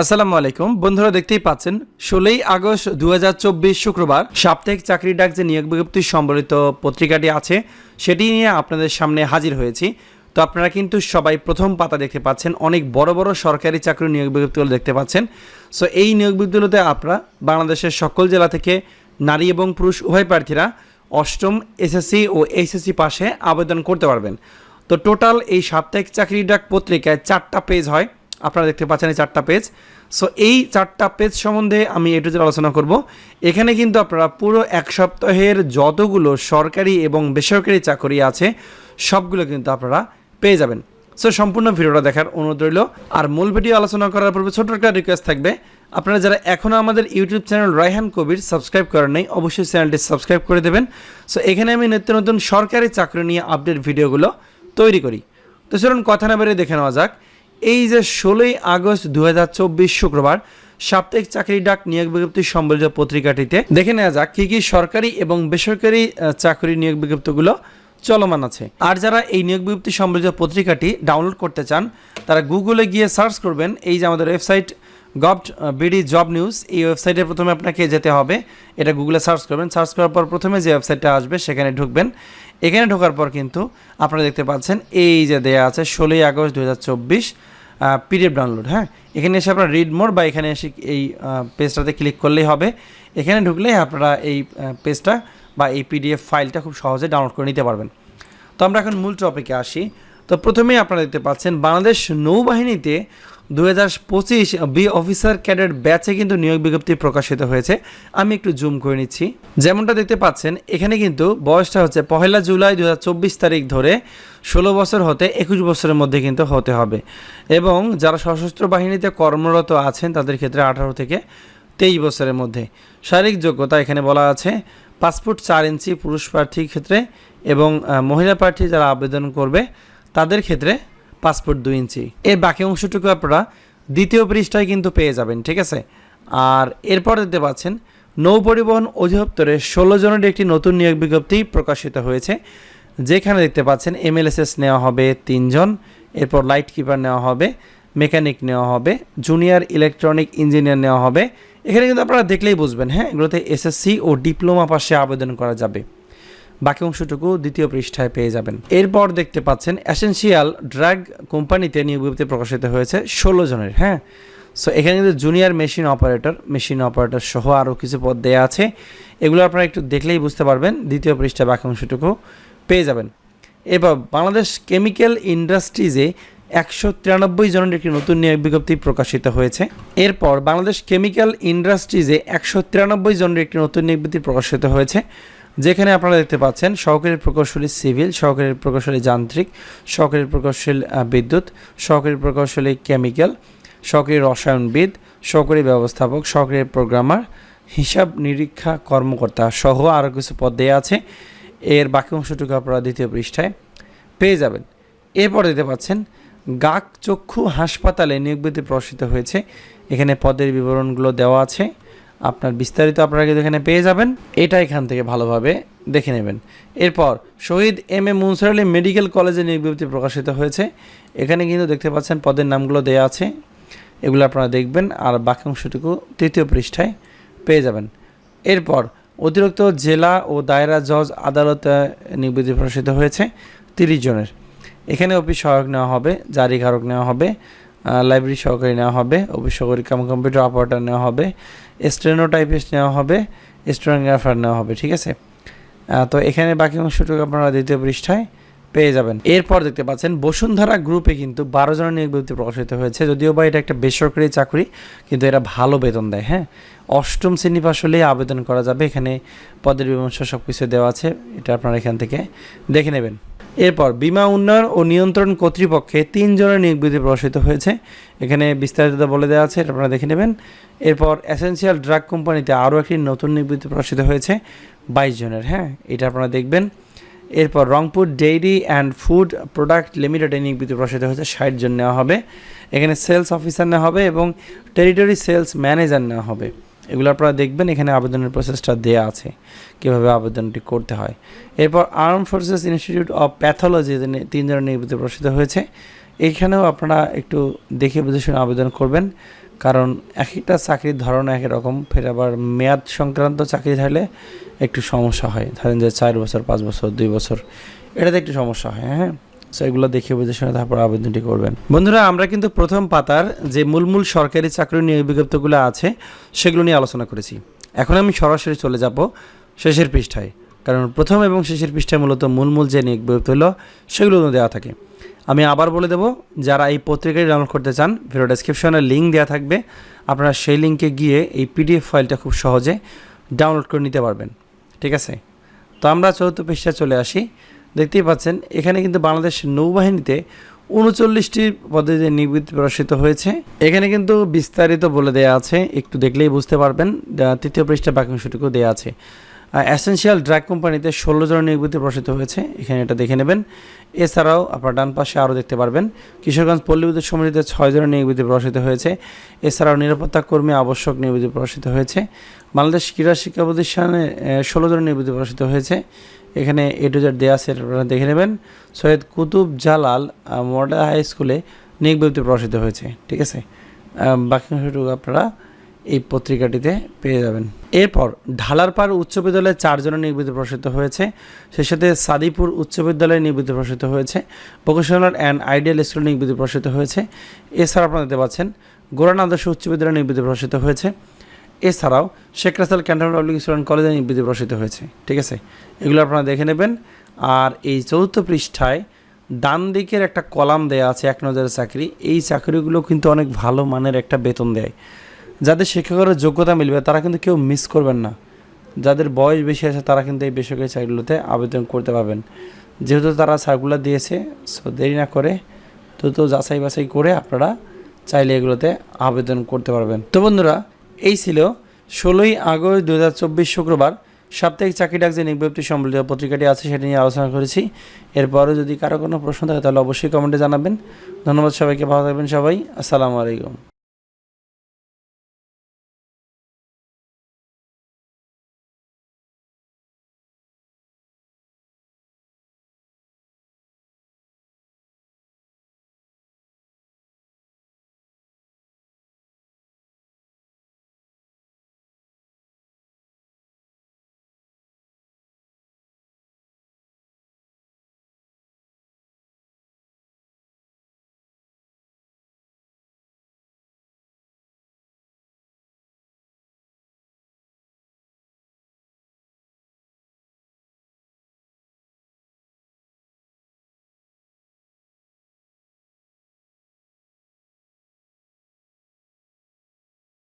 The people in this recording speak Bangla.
আসসালামু আলাইকুম। বন্ধুরা দেখতেই পাচ্ছেন, ষোলোই আগস্ট দু হাজার চব্বিশ শুক্রবার সাপ্তাহিক চাকরি ডাক যে নিয়োগ বিজ্ঞপ্তি সম্বলিত পত্রিকাটি আছে, সেটি নিয়ে আপনাদের সামনে হাজির হয়েছি। তো আপনারা কিন্তু সবাই প্রথম পাতা দেখতে পাচ্ছেন, অনেক বড় বড় সরকারি চাকরি নিয়োগ বিজ্ঞপ্তিগুলো দেখতে পাচ্ছেন। সো এই নিয়োগ বিজ্ঞপ্তিগুলোতে আপনারা বাংলাদেশের সকল জেলা থেকে নারী এবং পুরুষ উভয় প্রার্থীরা অষ্টম এসএসসি ও এইচএসসি পাশে আবেদন করতে পারবেন। তো টোটাল এই সাপ্তাহিক চাকরি ডাক পত্রিকায় চারটা পেজ হয়। আপনারা দেখতে পাচ্ছেন এই চারটা পেজ সো এই চারটা পেজ সম্বন্ধে আমি একটু আলোচনা করব। এখানে কিন্তু আপনারা পুরো এক সপ্তাহের যতগুলো সরকারি এবং বেসরকারি চাকরি আছে, সবগুলো কিন্তু আপনারা পেয়ে যাবেন। সো সম্পূর্ণ ভিডিওটা দেখার অনুরোধ রইল। আর মূল ভিডিও আলোচনা করার পূর্বে ছোট্ট একটা রিকোয়েস্ট থাকবে। আপনারা যারা এখনও আমাদের YouTube channel Raihan Kabir subscribe করেন নাই, অবশ্যই চ্যানেলটি সাবস্ক্রাইব করে দেবেন। সো এখানে আমি নিত্য নতুন সরকারি চাকরি নিয়ে আপডেট ভিডিওগুলো তৈরি করি। তো চলুন কথা না বেরিয়ে দেখে নেওয়া যাক। এই যে ষোলোই আগস্ট দু হাজার চব্বিশ শুক্রবার, সাপ্তাহিক চাকরি ডাক নিয়োগ বিজ্ঞপ্তি সম্বলিত পত্রিকাটিতে দেখে নেওয়া যাক কী কী সরকারি এবং বেসরকারি চাকরি নিয়োগ বিজ্ঞপ্তিগুলো চলমান আছে। আর যারা এই নিয়োগ বিজ্ঞপ্তি সম্বলিত পত্রিকাটি ডাউনলোড করতে চান, তারা গুগলে গিয়ে সার্চ করবেন, এই যে আমাদের website gov BD job news, এই ওয়েবসাইটে প্রথমে আপনাকে যেতে হবে। এটা গুগলে সার্চ করবেন, সার্চ করার পর প্রথমে যে ওয়েবসাইটটা আসবে সেখানে ঢুকবেন। এখানে ঢোকার পর কিন্তু আপনারা দেখতে পাচ্ছেন, এই যে দেয়া আছে ষোলোই আগস্ট দু পিডিএফ ডাউনলোড হ্যাঁ? এখানে এসে আপনারা রিড মোড় বা এখানে এসে এই পেজটাতে ক্লিক করলেই হবে। এখানে ঢুকলেই আপনারা এই পেজটা বা এই পিডিএফ ফাইলটা খুব সহজে ডাউনলোড করে নিতে পারবেন। তো আমরা এখন মূল টপিকে আসি। তো প্রথমেই আপনারা দেখতে পাচ্ছেন, বাংলাদেশ নৌবাহিনীতে দু পঁচিশ বি অফিসার ক্যাডেট ব্যাচে কিন্তু নিয়োগ বিজ্ঞপ্তি প্রকাশিত হয়েছে। আমি একটু জুম করে নিচ্ছি। যেমনটা দেখতে পাচ্ছেন, এখানে কিন্তু বয়সটা হচ্ছে পহেলা জুলাই দু হাজার চব্বিশ তারিখ ধরে ষোলো বছর হতে একুশ বছরের মধ্যে কিন্তু হতে হবে। এবং যারা সশস্ত্র বাহিনীতে কর্মরত আছেন, তাদের ক্ষেত্রে আঠারো থেকে তেইশ বছরের মধ্যে। শারীরিক যোগ্যতা এখানে বলা আছে পাসপোর্ট চার ইঞ্চি পুরুষ প্রার্থীর ক্ষেত্রে এবং মহিলা প্রার্থী যারা আবেদন করবে, তাদের ক্ষেত্রে পাসপোর্ট দুই ইঞ্চি। এর বাকি অংশটুকু আপনারা দ্বিতীয় পৃষ্ঠায় কিন্তু পেয়ে যাবেন, ঠিক আছে? আর এরপর দেখতে পাচ্ছেন, নৌ পরিবহন অধিদপ্তরে ষোলো জনের একটি নতুন নিয়োগ বিজ্ঞপ্তি প্রকাশিত হয়েছে, যেখানে দেখতে পাচ্ছেন এমএলএসএস নেওয়া হবে তিনজন এরপর লাইট কিপার নেওয়া হবে, মেকানিক নেওয়া হবে, জুনিয়র ইলেকট্রনিক ইঞ্জিনিয়ার নেওয়া হবে। এখানে কিন্তু আপনারা দেখলেই বুঝবেন হ্যাঁ? এগুলোতে এসএসসি ও ডিপ্লোমা পাশে আবেদন করা যাবে। বাকি অংশটুকু দ্বিতীয় পৃষ্ঠায় পেয়ে যাবেন। এরপর দেখতে পাচ্ছেন অ্যাসেন্সিয়াল ড্রাগ কোম্পানিতে নিয়োগ প্রকাশিত হয়েছে ষোলো জনের হ্যাঁ? সো এখানে কিন্তু junior machine operator machine operator সহ আরও কিছু পদ দেওয়া আছে। এগুলো আপনারা একটু দেখলেই বুঝতে পারবেন, দ্বিতীয় পৃষ্ঠায় বাকি অংশটুকু পেয়ে যাবেন। এবার বাংলাদেশ কেমিক্যাল ইন্ডাস্ট্রিজে একশো তিরানব্বই জনের একটি নতুন নিয়োগ বিজ্ঞপ্তি প্রকাশিত হয়েছে। এরপর বাংলাদেশ কেমিক্যাল ইন্ডাস্ট্রিজে একশো তিরানব্বই জনের একটি নতুন নিয়োগ বিজ্ঞপ্তি প্রকাশিত হয়েছে। যেখানে আপনারা দেখতে পাচ্ছেন সহকারী প্রকৌশলী সিভিল, সহকারী প্রকৌশলী যান্ত্রিক, সহকারী প্রকৌশলী বিদ্যুৎ, সহকারী প্রকৌশলী কেমিক্যাল, সহকারী রসায়নবিদ, সহকারী ব্যবস্থাপক, সহকারী প্রোগ্রামার, হিসাব নিরীক্ষা কর্মকর্তা সহ আরও কিছু পদ দেওয়া আছে। এর বাকি অংশটুকু আপনারা দ্বিতীয় পৃষ্ঠায় পেয়ে যাবেন। এরপর দেখতে পাচ্ছেন গাক চক্ষু হাসপাতালে নিয়োগ বিজ্ঞপ্তি প্রকাশিত হয়েছে। এখানে পদের বিবরণগুলো দেওয়া আছে। আপনার বিস্তারিত আপনারা কিন্তু এখানে পেয়ে যাবেন। এটা এখান থেকে ভালোভাবে দেখে নেবেন। এরপর Shahid M A Munsur Ali medical কলেজে নিয়োগ প্রকাশিত হয়েছে। এখানে কিন্তু দেখতে পাচ্ছেন পদের নামগুলো দেয়া আছে। এগুলো আপনারা দেখবেন আর বাকি অংশটুকু তৃতীয় পৃষ্ঠায় পেয়ে যাবেন। এরপর অতিরিক্ত জেলা ও দায়রা জজ আদালতে নিবৃত্তি প্রকাশিত হয়েছে তিরিশ জনের। এখানে অফিস সহায়ক নেওয়া হবে, জারি কারক নেওয়া হবে। লাইব্রেরি সহকারী নেওয়া হবে অফিস সহকারী কাম কম্পিউটার অপারেটর নেওয়া হবে স্টেনোটাইপিস্ট নেওয়া হবে স্টেনোগ্রাফার নেওয়া হবে, ঠিক আছে? তো এখানে বাকি অংশটুকু আপনারা দ্বিতীয় পৃষ্ঠায় পেয়ে যাবেন। এরপর দেখতে পাচ্ছেন, বসুন্ধরা গ্রুপে কিন্তু বারো জনের নিয়োগ বিজ্ঞপ্তি প্রকাশিত হয়েছে, যদিও বা এটা একটা বেসরকারি চাকরি, কিন্তু এরা ভালো বেতন দেয় হ্যাঁ? অষ্টম শ্রেণি পাশ হলেই আবেদন করা যাবে, এখানে পদের বিমর্শ সব কিছু দেওয়া আছে, এটা আপনারা এখান থেকে দেখে নেবেন। এরপর বিমা উন্নয়ন ও নিয়ন্ত্রণ কর্তৃপক্ষে তিন জনের নিয়োগ বিধি প্রকাশিত হয়েছে। এখানে বিস্তারিত বলে দেওয়া আছে, এটা আপনারা দেখে নেবেন। এরপর অ্যাসেন্সিয়াল ড্রাগ কোম্পানিতে আরও একটি নতুন নিয়োগ বিধি প্রকাশিত হয়েছে, বাইশ জনের হ্যাঁ? এটা আপনারা দেখবেন। এরপর Rangpur dairy and food product লিমিটেডে নিয়োগ বিধি প্রকাশিত হয়েছে, ষাট জন নেওয়া হবে। এখানে সেলস অফিসার নেওয়া হবে এবং টেরিটরি সেলস ম্যানেজার নেওয়া হবে। এগুলো আপনারা দেখবেন, এখানে আবেদনের প্রসেসটা দেওয়া আছে, কীভাবে আবেদনটি করতে হয়। এরপর armed forces institute of pathology তিনজনের নির্বাচিত প্রকাশিত হয়েছে। এইখানেও আপনারা একটু দেখে বুঝে শুনে আবেদন করবেন, কারণ এক একটা চাকরির ধরন এক রকম ফের আবার মেয়াদ সংক্রান্ত চাকরি থাকলে একটু সমস্যা হয়। ধরেন যে চার বছর, পাঁচ বছর, দুই বছর, এটাতে একটু সমস্যা হয় হ্যাঁ? সো এগুলো দেখে বুঝে শুনে তারপর আবেদনটি করবেন। বন্ধুরা, আমরা কিন্তু প্রথম পাতার যে মূল মূল সরকারি চাকরি নিয়োগ বিজ্ঞপ্তিগুলো আছে, সেগুলো নিয়ে আলোচনা করেছি। এখন আমি সরাসরি চলে যাব শেষের পৃষ্ঠায়, কারণ প্রথম এবং শেষের পৃষ্ঠায় মূলত মূল মূল যে নিয়োগ বিজ্ঞপ্তি হলো, সেগুলো দেওয়া থাকে। আমি আবার বলে দেবো, যারা এই পত্রিকাটি ডাউনলোড করতে চান, ভিডিও ডেসক্রিপশনে লিঙ্ক দেওয়া থাকবে। আপনারা সেই লিঙ্কে গিয়ে এই পিডিএফ ফাইলটা খুব সহজে ডাউনলোড করে নিতে পারবেন। ঠিক আছে? তো আমরা চতুর্থ পৃষ্ঠায় চলে আসি। দেখতেই পাচ্ছেন, এখানে কিন্তু বাংলাদেশ নৌবাহিনীতে উনচল্লিশটি পদে যে নিবৃত্তি প্রকাশিত হয়েছে। এখানে কিন্তু বিস্তারিত বলে দেয়া আছে, একটু দেখলেই বুঝতে পারবেন তৃতীয় পৃষ্ঠা বাক্যাংশটুকু দেওয়া আছে। অ্যাসেন্সিয়াল ড্রাগ কোম্পানিতে ষোলো জনের নিবৃত্তি প্রকাশিত হয়েছে। এখানে এটা দেখে নেবেন। এছাড়াও আপনার ডান পাশে আরও দেখতে পারবেন। কিশোরগঞ্জ পল্লী বিদ্যুৎ সমিতিতে ছয় জনের নিয়োগবিধি প্রকাশিত হয়েছে। এছাড়াও নিরাপত্তা কর্মী আবশ্যক নিয়োগবিধি প্রকাশিত হয়েছে। বাংলাদেশ ক্রীড়া শিক্ষা প্রতিষ্ঠানে ষোলো জনের নিয়োগবিধি প্রকাশিত হয়েছে। এখানে এ টু জেড দেওয়া আপনারা দেখে নেবেন। সৈয়দ কুতুব জালাল মডেল হাই স্কুলে নিয়োগ বিজ্ঞপ্তি প্রকাশিত হয়েছে। ঠিক আছে? বাকি আপনারা এই পত্রিকাটিতে পেয়ে যাবেন। এরপর ঢালারপাড় উচ্চ বিদ্যালয়ে চারজনের নির্বিধি প্রকাশিত হয়েছে। সেই সাথে সাদিপুর উচ্চ বিদ্যালয়ে নির্বিধি প্রকাশিত হয়েছে। ভোকেশনাল অ্যান্ড আইডিয়াল স্কুল নির্বিধি প্রকাশিত হয়েছে। এছাড়া আপনারা দেখতে পাচ্ছেন, গোরান আদর্শ উচ্চ বিদ্যালয়ে নির্বিধি প্রকাশিত হয়েছে। এছাড়াও Sheikh Russell cantonment public student কলেজে নির্বিধি প্রকাশিত হয়েছে। ঠিক আছে? এগুলো আপনারা দেখে নেবেন। আর এই চতুর্থ পৃষ্ঠায় ডান দিকের একটা কলাম দেয়া আছে, এক নজরের চাকরি। এই চাকরিগুলো কিন্তু অনেক ভালো মানের একটা বেতন দেয়। যাদের শিক্ষকের যোগ্যতা মিলবে, তারা কিন্তু কেউ মিস করবেন না। যাদের বয়স বেশি আছে, তারা কিন্তু এই বেসরকারি চাকরিগুলোতে আবেদন করতে পারবেন। যেহেতু তারা সার্কুলার দিয়েছে সো দেরি না করে দ্রুত যাচাই বাছাই করে আপনারা চাইলে এগুলোতে আবেদন করতে পারবেন। তো বন্ধুরা, এই ছিল ষোলোই আগস্ট দু হাজার চব্বিশ শুক্রবার। সাপ্তাহিক চাকরি ডাক যে নিয়োগবিজ্ঞপ্তি সম্বলিত পত্রিকাটি আছে, সেটা নিয়ে আলোচনা করেছি। এরপরও যদি কারও কোনো প্রশ্ন থাকে, তাহলে অবশ্যই কমেন্টে জানাবেন। ধন্যবাদ সবাইকে, ভালো থাকবেন সবাই। আসসালামু আলাইকুম।